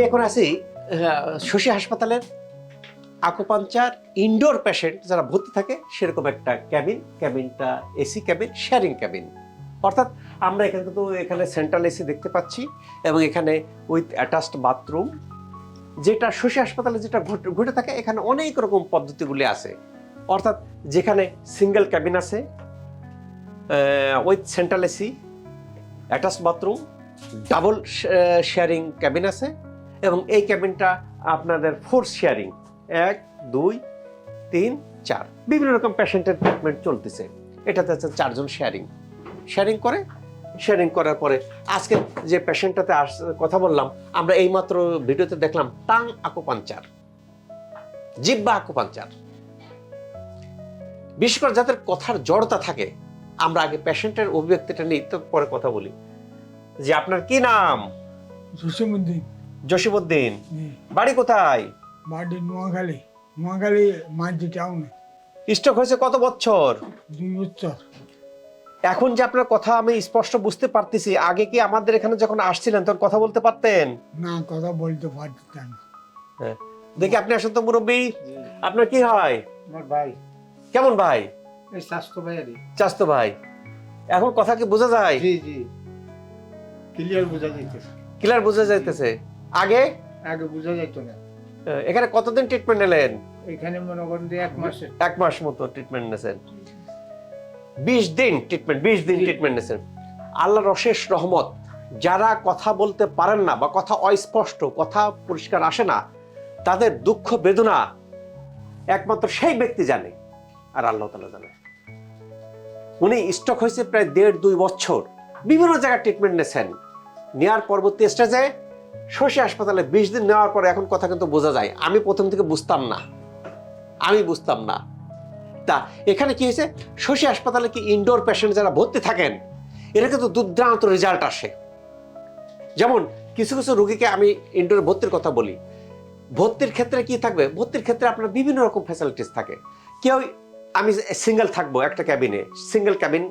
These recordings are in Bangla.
আমি এখন আছি শশী হাসপাতালের আকুপাঞ্চার ইনডোর পেশেন্ট যারা ভর্তি থাকে, সেরকম একটা ক্যাবিন ক্যাবিনটা এসি ক্যাবিন শেয়ারিং ক্যাবিন অর্থাৎ আমরা এখানে কিন্তু এখানে সেন্ট্রাল এসি দেখতে পাচ্ছি এবং এখানে উইথ অ্যাটাচড বাথরুম যেটা শশী হাসপাতালে যেটা ঘটে থাকে, এখানে অনেক রকম পদ্ধতিগুলি আছে। অর্থাৎ যেখানে সিঙ্গেল ক্যাবিন আছে with central AC attached bathroom double sharing cabin আছে এবং এই ক্যাবিনটা আপনাদের ফোর শেয়ারিং এক, দুই, তিন, চার। বিভিন্ন রকম পেশেন্টের ট্রিটমেন্ট চলতেছে। এটাতে হচ্ছে চারজন শেয়ারিং শেয়ারিং করে শেয়ারিং করার পরে আজকে যে পেশেন্টটাতে আস, কথা বললাম, আমরা এইমাত্র ভিডিওতে দেখলাম টাং আকুপাঞ্চার জিব্বা আকুপাঞ্চার বিশেষ করে যাদের কথার জড়তা থাকে, আমরা আগে পেশেন্টের অভিব্যক্তিটা নিই তো পরে কথা বলি। যে আপনার কি নাম? জসীমুদ্দিন জসিমুদ্দিন বাড়ি কোথায়? বাড়ি নোয়াখালী নোয়াখালী মাঝি টাউনে স্ট্রোক হয়েছে কত বছর? দুই বছর। এখন যে আপনার কথা আমি স্পষ্ট বুঝতে পারতেছি আগে কি আমাদের এখানে যখন আসছিলেন তখন কথা বলতে পারতেন? না কথা বলতে পারতাম না। হ্যাঁ। দেখি আপনি আসেন তো মুরব্বী। আপনার কি হয়? আমার ভাই। কেমন ভাই? এই স্বাস্থ্য ভাইয়ারি চাস্তো ভাই। এখন কথা কি বোঝা যায়? জি জি। ক্লিয়ার বোঝা যাইতেছে। ক্লিয়ার বোঝা যাইতেছে। আগে? আগে বোঝা যাইতো না। এখানে কতদিন ট্রিটমেন্ট নিলেন? এখানে মনে করেন যে এক মাসে। এক মাস মতো ট্রিটমেন্ট নিয়েছেন বিশ দিন ট্রিটমেন্ট বিশ দিন ট্রিটমেন্ট নিয়েছেন আল্লাহর অশেষ রহমত যারা কথা বলতে পারেন না বা কথা অস্পষ্ট কথা পরিষ্কার আসে না তাদের দুঃখ বেদনা একমাত্র সেই ব্যক্তি জানে আর আল্লাহ তালা জানে। উনি স্টক হয়েছে প্রায় দেড় দুই বছর। বিভিন্ন জায়গায় ট্রিটমেন্ট নিয়েছেন নেওয়ার পরবর্তী স্টেজে শশী হাসপাতালে বিশ দিন নেওয়ার পরে এখন কথা কিন্তু বোঝা যায়। আমি প্রথম থেকে বুঝতাম না। আমি বুঝতাম না। তা এখানে কি হয়েছে? শশী হাসপাতালে কি ইনডোর পেশেন্ট যারা ভর্তি থাকেন, এরা কিন্তু দুর্দান্ত রেজাল্ট আসে। যেমন কিছু কিছু রোগীকে আমি ইনডোরে ভর্তির কথা বলি। ভর্তির ক্ষেত্রে কি থাকবে? ভর্তির ক্ষেত্রে আপনার বিভিন্ন রকম ফ্যাসিলিটিস থাকে। কেউ আমি সিঙ্গেল থাকব একটা ক্যাবিনে সিঙ্গেল ক্যাবিন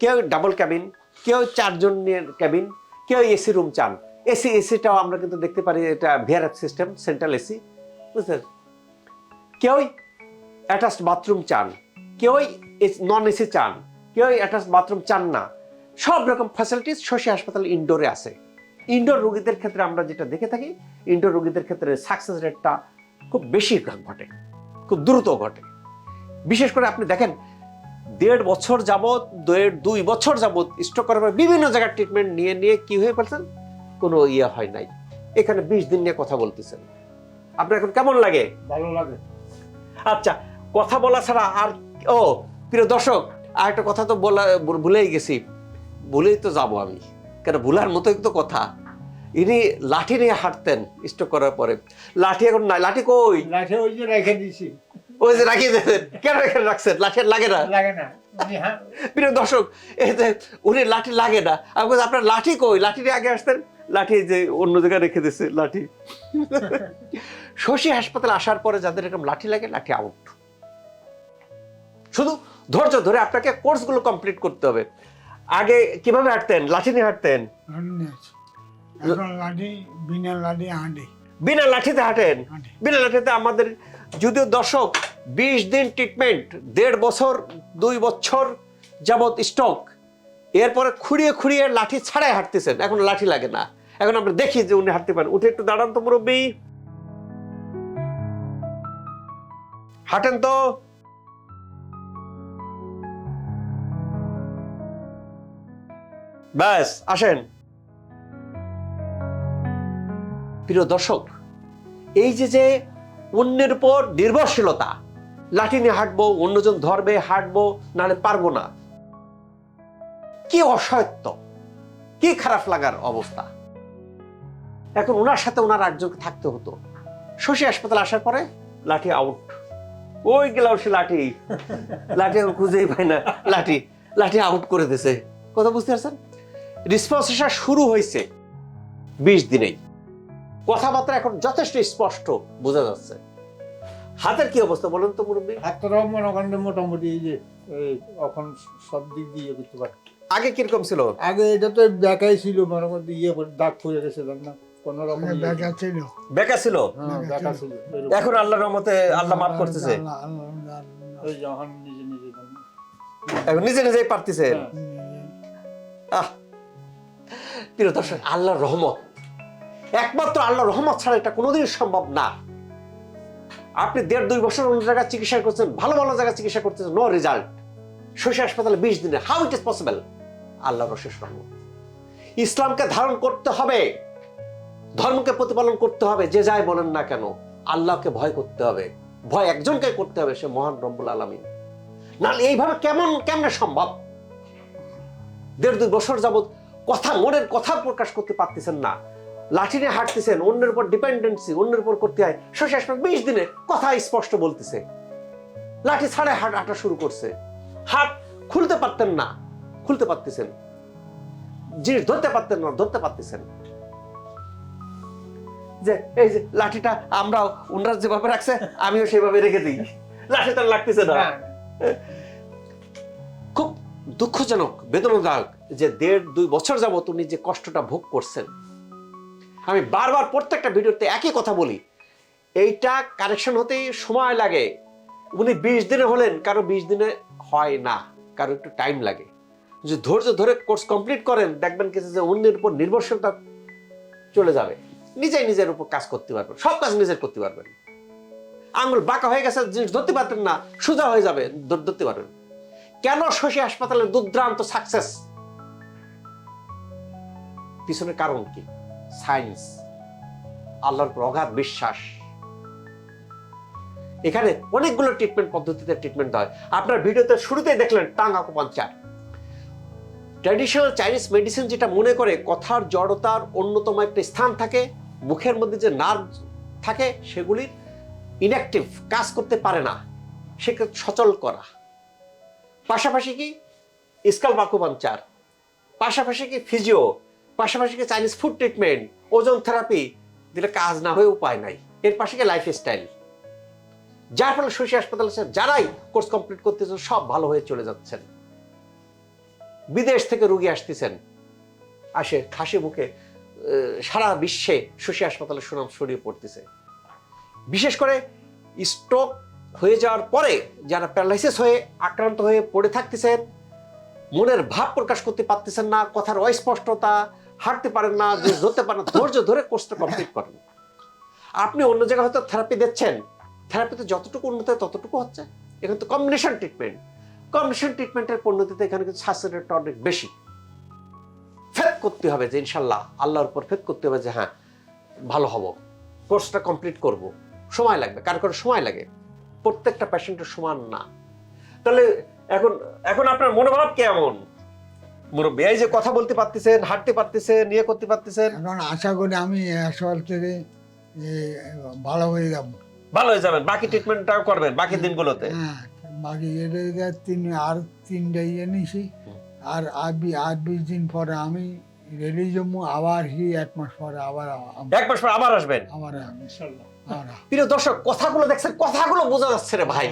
কেউ ডাবল ক্যাবিন কেউ চারজনের ক্যাবিন কেউ এসি রুম চান। এসি, এসিটাও আমরা কিন্তু দেখতে পারি এটা ভিআরএফ সিস্টেম সেন্ট্রাল এসি বুঝলেন? কেউই অ্যাটাচড বাথরুম চান, কেউই নন এসি চান, কেউই অ্যাটাচড বাথরুম চান না। সব রকম ফ্যাসিলিটিস শশী হাসপাতাল ইনডোরে আছে। ইনডোর রোগীদের ক্ষেত্রে আমরা যেটা দেখে থাকি ইনডোর রোগীদের ক্ষেত্রে সাকসেস রেটটা খুব বেশি ঘটে, খুব দ্রুত ঘটে। বিশেষ করে আপনি দেখেন, দেড় বছর যাবত দেড় দুই বছর যাবত স্ট্রোক করার পর বিভিন্ন জায়গার ট্রিটমেন্ট নিয়ে নিয়ে কি হয়ে ফেলছেন কোনো ইয়ে হয় নাই। এখানে বিশ দিন নিয়ে কথা বলতেছেন। আপনার এখন কেমন লাগে? ভালো লাগে। আচ্ছা কথা বলা ছাড়া আর ও প্রিয় দর্শক আর একটা কথা তো বলা ভুলেই গেছি। ভুলেই তো যাব আমি। কেন ভুলার মতোই তো কথা। ইনি লাঠি নিয়ে হাঁটতেন স্ট্রোক করার পরে। লাঠি এখন নাই। লাঠি কই? লাঠি ওই যে রেখে দিছি। ওই যে রাখিয়ে কেন রাখছেন? লাঠি লাগে না? লাগে না। হ্যাঁ। প্রিয় দর্শক উনি লাঠি লাগে না। আমি বলছি, আপনার লাঠি কই? আগে আসতেন। লাঠি যে অন্য জায়গায় রেখে দিয়েছে লাঠি। শশী হাসপাতালে আসার পরে যাদের এরকম লাঠি লাগে লাঠি আউট শুধু ধৈর্য ধরে আপনাকে কোর্সগুলো কমপ্লিট করতে হবে। আগে কীভাবে হাঁটতেন? লাঠি নিয়ে হাঁটতেন? হাঁটনি আছে লাঠি বিনা লাঠি হাঁটি। বিনা লাঠিতে হাঁটেন? বিনা লাঠিতে আমাদের যদিও দর্শক বিশ দিন ট্রিটমেন্ট দেড় বছর, দুই বছর যাবৎ স্টক এরপরে খুঁড়িয়ে খুঁড়িয়ে লাঠি ছাড়াই হাঁটতেছেন। এখন লাঠি লাগে না। এখন আমরা দেখি যে উনি হাঁটতে পারেন। উঠে একটু দাঁড়ান তো মুরব্বী। হাঁটেন তো। ব্যাস, আসেন। প্রিয় দর্শক, এই যে যে অন্যের উপর নির্ভরশীলতা লাঠি নিয়ে হাঁটবো, অন্যজন ধরবে, হাঁটবো, নাহলে পারব না। কি অসহায়ত্ব কি খারাপ লাগার অবস্থা। এখন ওনার সাথে ওনার একজনকে থাকতে হতো। শশী হাসপাতাল আসার পরে লাঠি আউট ওই গেলাম সে লাঠি। লাঠি খুঁজেই পাই না। লাঠি লাঠি আউট করে দিছে। কথা বুঝতে পারছেন? রেসপন্স আসা শুরু হয়েছে বিশ দিনেই। কথাবার্তা এখন যথেষ্ট স্পষ্ট বোঝা যাচ্ছে। হাতের কি অবস্থা বলেন তো মুরব্বী? হাতটাও মনে করেন মোটামুটি এই যে এখন সব দিক দিয়ে করতে পারে। আগে কীরকম ছিল? আগে এটা তো দেখাই ছিল মনে করেন ইয়ে করে দাগ পড়ে গেছে জান না কোনো রকম মানে ইয়ে ছিল। ছিল। বেকা ছিল? হ্যাঁ ছিল। এখন আল্লাহর রহমতে আল্লাহ মাফ করতেছে? আল্লাহ, আল্লাহ, আল্লাহ, আল্লাহ। এই যখন নিজে নিজে এখন নিজে নিজেই পারতেছে? হ্যাঁ। আহ! প্রিয় দর্শক আল্লাহর রহমত। একমাত্র আল্লাহর রহমত ছাড়া এটা কোনোদিন সম্ভব না। আপনি দেড় দুই বছর অন্য জায়গায় চিকিৎসা করছেন, ভালো ভালো জায়গায় চিকিৎসা করতেছেন নো রেজাল্ট শশী হাসপাতালে বিশ দিনে হাউ ইট ইস পসিবল আল্লাহর অশেষ রহমত। ইসলামকে ধারণ করতে হবে, ধর্মকে প্রতিপালন করতে হবে, যে যাই বলেন না কেন, আল্লাহকে ভয় করতে হবে। ভয় একজনকে করতে হবে, সে মহান রব্বুল আলমিন। নাহলে এইভাবে কেমন, কেমনে সম্ভব? দেড় দুই বছর যাবত কথা, মনের কথা প্রকাশ করতে পারতেছেন না। লাঠি নিয়ে হাঁটতেছেন অন্যের উপর ডিপেন্ডেন্সি অন্যের উপর করতে হয়। শেষ বিশ দিনে কথা স্পষ্ট বলতেছে। লাঠি ছাড়াই হাট হাঁটা শুরু করছে। হাত খুলতে পারতেন না খুলতে পারতেছেন। জিনিস ধরতে পারতেন না ধরতে পারতেছেন। যে এই যে লাঠিটা আমরাও উনরা যেভাবে রাখছে আমিও সেভাবে রেখে দিই। লাঠিটা লাগতেছে না। হ্যাঁ। খুব দুঃখজনক বেদনাদায়ক যে দেড় দুই বছর যাবত উনি যে কষ্টটা ভোগ করছেন আমি বারবার প্রত্যেকটা ভিডিওতে একই কথা বলি। এইটা কারেকশন হতে সময় লাগে। উনি বিশ দিনে হলেন, কারও বিশ দিনে হয় না, কারও একটু টাইম লাগে। যে ধৈর্য ধরে কোর্স কমপ্লিট করেন, দেখবেন কিছু যে অন্যের উপর নির্ভরশীলতা চলে যাবে। নিজেই নিজের উপর কাজ করতে পারবেন, সব কাজ নিজের করতে পারবেন। আঙুল বাঁকা হয়ে গেছে, জিনিস ধরতে পারবেন না, সোজা হয়ে যাবে ধরতে পারবেন। কেন শশী হাসপাতালে দুর্দান্ত সাকসেস পিছনের কারণ কি? সায়েন্স, আল্লাহর উপর বিশ্বাস। এখানে অনেকগুলো ট্রিটমেন্ট পদ্ধতিতে ট্রিটমেন্ট হয়। আপনার ভিডিওতে শুরুতেই দেখলেন tongue acupuncture traditional Chinese medicine যেটা মনে করে কথার জড়তার অন্যতম একটা স্থান থাকে, মুখের মধ্যে যে নার্ভ থাকে সেগুলির ইনঅ্যাক্টিভ কাজ করতে পারে না। সেকে সচল করা। পাশাপাশি কি? স্কাল বাকুপাঞ্চার পাশাপাশি কি? ফিজিও পাশাপাশি চাইনিজ ফুড ট্রিটমেন্ট ওজন থেরাপি দিলে কাজ না হয়ে উপায় নাই। এর পাশে কি লাইফ স্টাইল যার ফলে শশী হাসপাতাল যারাই কোর্স কমপ্লিট করতেছেন, সব ভালো হয়ে চলে যাচ্ছেন। বিদেশ থেকে রুগী আসতেছেন, আসে খাসি মুখে সারা বিশ্বে শশী হাসপাতালের সুনাম ছড়িয়ে পড়তেছে। বিশেষ করে স্ট্রোক হয়ে যাওয়ার পরে যারা প্যারালাইসিস হয়ে আক্রান্ত হয়ে পড়ে থাকতেছেন, মনের ভাব প্রকাশ করতে পারতেছেন না, কথার অস্পষ্টতা হাঁটতে পারেন না ধরতে পারেন না, ধৈর্য ধরে কোর্সটা কমপ্লিট করেন। আপনি অন্য জায়গায় হয়তো থেরাপি দিচ্ছেন থেরাপিতে যতটুকু উন্নত হয় ততটুকু হচ্ছে। এখানে তো কম্বিনেশন ট্রিটমেন্ট কম্বিনেশন ট্রিটমেন্টের পণ্যতিতে এখানে কিন্তু রেটটা অনেক বেশি। ফেদ করতে হবে যে ইনশাল্লাহ আল্লাহর উপর ফেদ করতে হবে যে হ্যাঁ ভালো হব। কোর্সটা কমপ্লিট করব। সময় লাগবে। কারও কারও সময় লাগে। প্রত্যেকটা পেশেন্টের সমান না। তাহলে এখন এখন আপনার মনোভাব কেমন? মুরব্বী এই যে কথা বলতে পারতেছেন হাঁটতে পারতেছেন নিয়ে করতে পারতেছেন। এখন আশা করি আমি একশো থেকে এ, ভালো হয়ে যাব। ভালো হয়ে যাবেন। বাকি ট্রিটমেন্টটাও করবেন বাকি দিনগুলোতে। হ্যাঁ বাকি এটা তিন আর তিনটা ইয়ে নিছি। আর আর বি- আর বিশ দিন পরে আমি রেডি জম্মু আবার হি এক মাস পরে আবার এক মাস পর আবার আসবেন? আবার প্রিয় দর্শক কথাগুলো দেখছেন কথাগুলো বোঝা যাচ্ছে রে ভাই।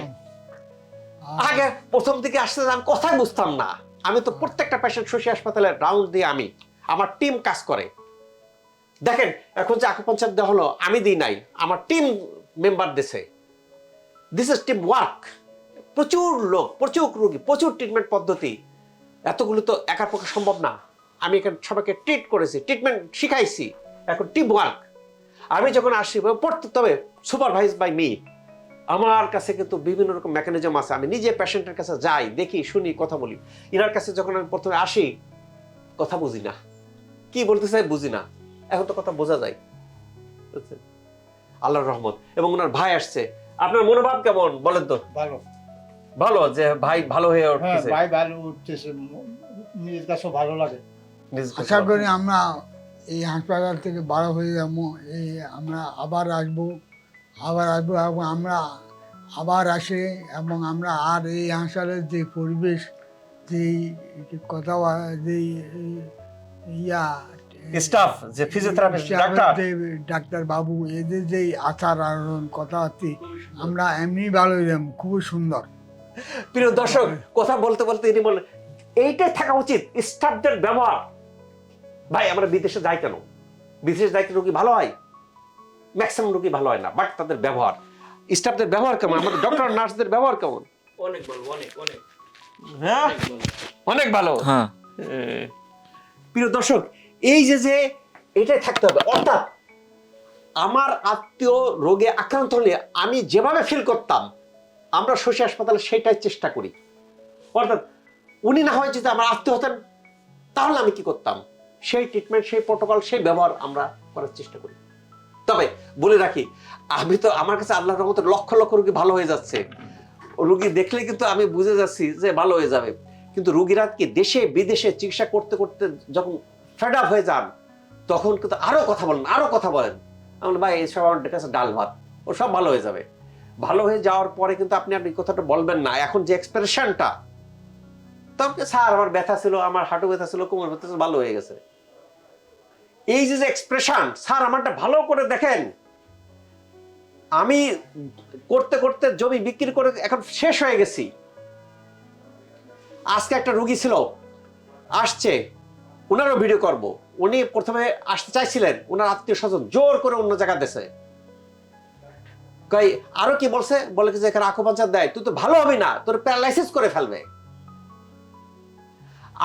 আগে প্রথম দিকে আসতে আমি কথাই বুঝতাম না। আমি তো প্রত্যেকটা পেশেন্ট শশী হাসপাতালে রাউন্ড দিয়ে আমি। আমার টিম কাজ করে। দেখেন, এখন যে আকুপঞ্চার দেওয়া হলো, আমি দিই নাই, আমার টিম মেম্বার দেশে দিস ইজ টিম ওয়ার্ক প্রচুর লোক, প্রচুর রুগী, প্রচুর ট্রিটমেন্ট পদ্ধতি। এতগুলো তো একার পক্ষে সম্ভব না। আমি এখানে সবাইকে ট্রিট করেছি ট্রিটমেন্ট শিখাইছি। এখন টিম ওয়ার্ক আমি যখন আসি পড়তে তবে সুপারভাইজ বাই মি আমার কাছে কিন্তু বিভিন্ন রকম মেকানিজম আছে। আমি নিজে পেশেন্টের কাছে যাই দেখি শুনি কথা বলি। ইনার কাছে যখন আমি প্রথমে আসি কথা বুঝি না। কি বলতে চাই বুঝি না। এখন তো কথা বোঝা যায়। বুঝছেন? আল্লাহর রহমত। এবং ওনার ভাই আসছে। আপনার মনোভাব কেমন? বলেন তো। ভালো। ভালো যে ভাই ভালো হয়ে হ্যাঁ উঠতেছে। ভাই ভালো উঠতেছে। নিজের কাছেও ভালো লাগে। আশা করি আমরা এই হাসপাতাল থেকে বড় হয়ে যাব। এই আমরা আবার আসব। আবার আসব এবং আমরা আবার আসে এবং আমরা আর এই হাসপাতালের যে পরিবেশ যে কথা যে ইয়া স্টাফ যে ফিজিওথেরাপিস্ট ডাক্তার ডাক্তার বাবু এদের যে আচার আচরণ কথাবার্তি আমরা এমনি ভালো যাব খুবই সুন্দর। প্রিয় দর্শক কথা বলতে বলতে ইনি বললেন এইটাই থাকা উচিত স্টাফদের ব্যবহার। ভাই আমরা বিদেশে যাই কেন? বিদেশে যাই কেন কি রোগী ভালো হয়? ম্যাক্সিমাম রোগী ভালো হয় না বাট তাদের ব্যবহার। স্টাফদের ব্যবহার কেমন? আমাদের ডক্টর নার্সদের ব্যবহার কেমন? অনেক ভালো অনেক অনেক। হ্যাঁ? অনেক ভালো। হ্যাঁ। প্রিয় দর্শক এই যে যে এটাই থাকতে হবে। অর্থাৎ আমার আত্মীয় রোগে আক্রান্ত হলে আমি যেভাবে ফিল করতাম আমরা শশী হাসপাতালে সেটাই চেষ্টা করি। অর্থাৎ উনি না হয় যদি আমার আত্মীয় হতেন তাহলে আমি কি করতাম? সেই ট্রিটমেন্ট সেই প্রোটোকল সেই ব্যবহার আমরা করার চেষ্টা করি। তবে বলে রাখি আমি তো আমার কাছে আল্লাহর রহমতে লক্ষ লক্ষ রোগী ভালো হয়ে যাচ্ছে। রুগী দেখলে কিন্তু আমি বুঝে যাচ্ছি যে ভালো হয়ে যাবে। কিন্তু রুগীরা কি দেশে বিদেশে চিকিৎসা করতে করতে যখন ফেড আপ হয়ে যান তখন কিন্তু আরও কথা বলেন আরও কথা বলেন। আমি বলি, ভাই এসব আমার কাছে ডাল ভাত ও সব ভালো হয়ে যাবে। ভালো হয়ে যাওয়ার পরে কিন্তু আপনি আপনি কথাটা বলবেন না। এখন যে এক্সপ্রেশনটা তবে স্যার আমার ব্যথা ছিল আমার হাঁটু ব্যথা ছিল কোমর ব্যথা ছিল ভালো হয়ে গেছে। এই যে এক্সপ্রেশন স্যার আমারটা ভালো করে দেখেন। আমি করতে করতে জমি বিক্রি করে এখন শেষ হয়ে গেছি। আজকে একটা রুগী ছিল, আসছে, ওনারও ভিডিও করব। উনি প্রথমে আসতে চাইছিলেন, ওনার আত্মীয় স্বজন জোর করে অন্য জায়গা দেশে কই, আরও কি বলছে? বলে যে, এখানে আকুপাঞ্চার দেয়, তুই তো ভালো হবে না, তোর প্যারালাইসিস করে ফেলবে।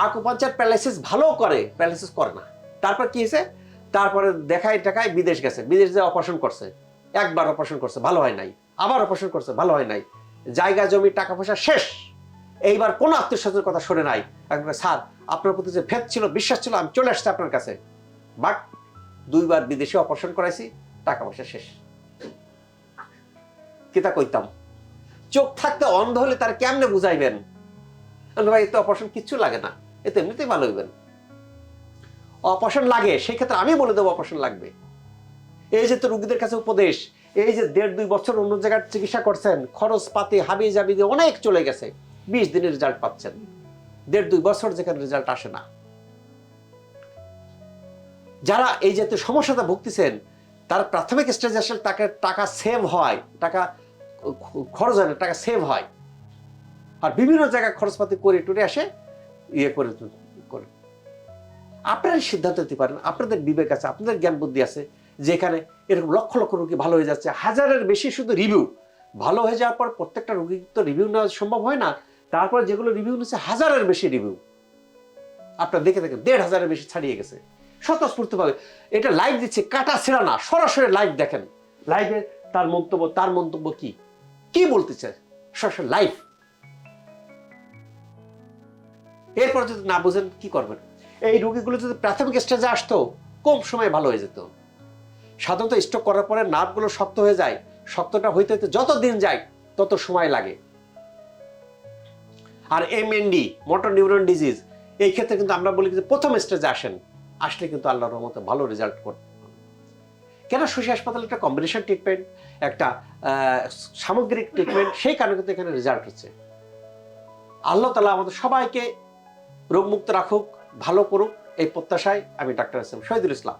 আকুপাঞ্চার প্যারালাইসিস ভালো করে প্যারালাইসিস করে না। তারপর কি হয়েছে? তারপরে দেখায় টাকায় বিদেশ গেছে। বিদেশ যে অপারেশন করছে। একবার অপারেশন করছে, ভালো হয় নাই। আবার অপারেশন করছে, ভালো হয় নাই। জায়গা, জমি, টাকা পয়সা শেষ। এইবার কোন আত্মীয় কথা শুনে নাই। স্যার, আপনার প্রতি যে ভেদ ছিল, বিশ্বাস ছিল, আমি চলে আসছি আপনার কাছে। বাট দুইবার বিদেশে অপারেশন করাইছি, টাকা পয়সা শেষ। কিতা কইতাম? চোখ থাকতে অন্ধ হলে তার কেমনে বুঝাইবেন? ভাই এতে অপারেশন কিচ্ছু লাগে না। এতে এমনিতেই ভালো হইবেন। অপারেশন লাগে, সেক্ষেত্রে আমি বলে দেবো অপারেশন লাগবে। এই যে তো রুগীদের কাছে উপদেশ, এই যে দেড় দুই বছর অন্য জায়গায় চিকিৎসা করছেন খরচ পাতি হাবি জাবি দিয়ে অনেক চলে গেছে, বিশ দিনের রেজাল্ট পাচ্ছেন। দেড় দুই বছর যেখানে রেজাল্ট আসে না। যারা এই জাতীয় সমস্যাটা ভুগতেছেন, তার প্রাথমিক স্টেজে আসলে তাকে টাকা সেভ হয়, টাকা খরচ হয় না, টাকা সেভ হয়। আর বিভিন্ন জায়গায় খরচপাতি করে টুরে আসে ইয়ে করে আপনারা সিদ্ধান্ত নিতে পারেন, আপনাদের বিবেক আছে, আপনাদের জ্ঞান বুদ্ধি আছে যেখানে এরকম লক্ষ লক্ষ রুগী ভালো হয়ে যাচ্ছে, হাজারের বেশি শুধু রিভিউ ভালো হয়ে যাওয়ার পর প্রত্যেকটা রুগী তো রিভিউ নেওয়া সম্ভব হয় না, তারপর যেগুলো রিভিউ নিচ্ছে হাজারের বেশি রিভিউ আপনার দেখে দেখে দেড় হাজারের বেশি ছাড়িয়ে গেছে। স্বতঃস্ফূর্তভাবে, এটা লাইভ দিচ্ছে কাটা ছেঁড়া না, সরাসরি লাইভ দেখেন। লাইভে তার মন্তব্য তার মন্তব্য কি? কি বলতেছে সরাসরি লাইভ এরপর যদি না বুঝেন, কি করবেন? এই রোগীগুলো যদি প্রাথমিক স্টেজে আসতো, কম সময়ে ভালো হয়ে যেত। সাধারণত স্ট্রোক করার পরে নার্ভগুলো শক্ত হয়ে যায়। শক্তটা হইতে হইতে যত দিন যায়, তত সময় লাগে। আর M MND motor neuron disease এই ক্ষেত্রে কিন্তু আমরা বলি যে প্রথম স্টেজে আসেন। আসলে কিন্তু আল্লাহর রহমতে ভালো রেজাল্ট করতে কেন শশী হাসপাতালে একটা কম্বিনেশন ট্রিটমেন্ট একটা সামগ্রিক ট্রিটমেন্ট সেই কারণে কিন্তু এখানে রেজাল্ট হচ্ছে। আল্লাহ তালা আমাদের সবাইকে রোগমুক্ত রাখুক। ভালো করুক এই প্রত্যাশায় আমি ডাক্তার এস শহীদুল ইসলাম।